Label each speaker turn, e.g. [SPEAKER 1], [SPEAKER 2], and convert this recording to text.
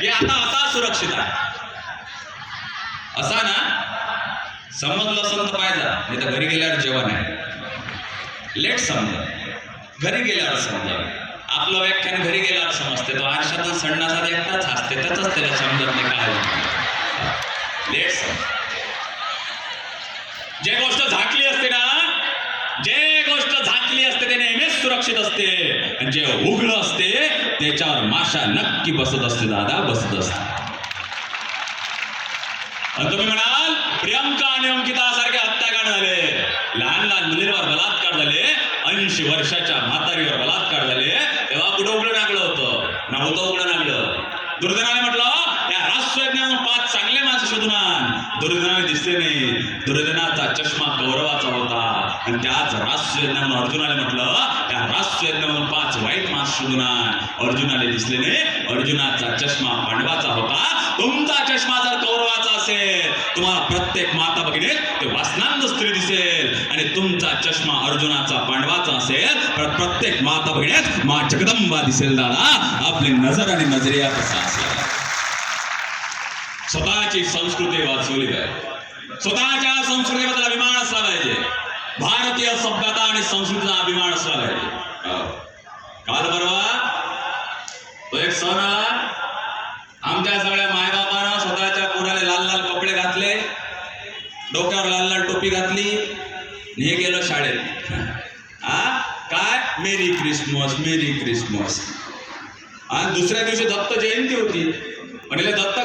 [SPEAKER 1] की आता आता सुरक्षित आहे. असा ना समजलं असं तर पाहिजे. नाही तर घरी गेल्यावर जेवण आहे. लेट समजा घरी गेल्यावर समजा आपलं व्याख्यान घरी गेल्यावर समजते. तो आरशातून संडासात एकटाच असते त्याच त्याला समजत नाही काय लेट समज जे गोष्ट झाकली असते ना जे गोष्ट झाकली असते ते नेहमीच सुरक्षित असते. आणि जे उघड असते त्याच्यावर माशा नक्की बसत असते दादा बसत असते. तुम्ही म्हणाल प्रियंका आणि अंकिता सारखे हत्याकांड झाले. लहान लहान मुलींवर बलात्कार झाले. ऐंशी वर्षाच्या म्हातारीवर बलात्कार झाले. तेव्हा कुठं उघडं लागलं होतं? नव्हतं उघडं लागलं दुर्दैवाने म्हटलं या राष्ट्रज्ञान पाच चांगले माणसं शोधून आण. दुर्दैवाने दिसले नाही. दुर्दैनाचा चष्मा कौरवाचा होता. आणि त्याच राष्ट्रज्ञान अर्जुनाने म्हटलं त्या राष्ट्रज्ञान पाच वाईट मास शोधून अर्जुनाने दिसले नाही अर्जुनाचा चष्मा पांडवाचा होता. तुमचा चष्मा जर कौरवाचा असेल तुम्हाला प्रत्येक माता बघितले ते वासनांद स्त्री दिसेल. आणि तुमचा चष्मा अर्जुनाचा पांडवाचा असेल तर प्रत्येक माता भगिनीत मा जगदंबा दिसेल दादा. आपली नजर आणि नजरिया कसा असेल? स्वतःची संस्कृती वाचवली पाहिजे. स्वतःच्या संस्कृतीबद्दल अभिमान असला पाहिजे. भारतीय सभ्यता आणि संस्कृतीचा अभिमान असला पाहिजे. हो. काल परवा तो एक सण आला आमच्या सगळ्या मायबापानं स्वतःच्या पोराला लाल लाल कपडे घातले डोक्यावर लाल लाल टोपी घातली हे गेलो शाळेत. हा? काय? Merry Christmas merry Christmas. आणि दुसऱ्या दिवशी दत्त जयंती होती. म्हणजे दत्त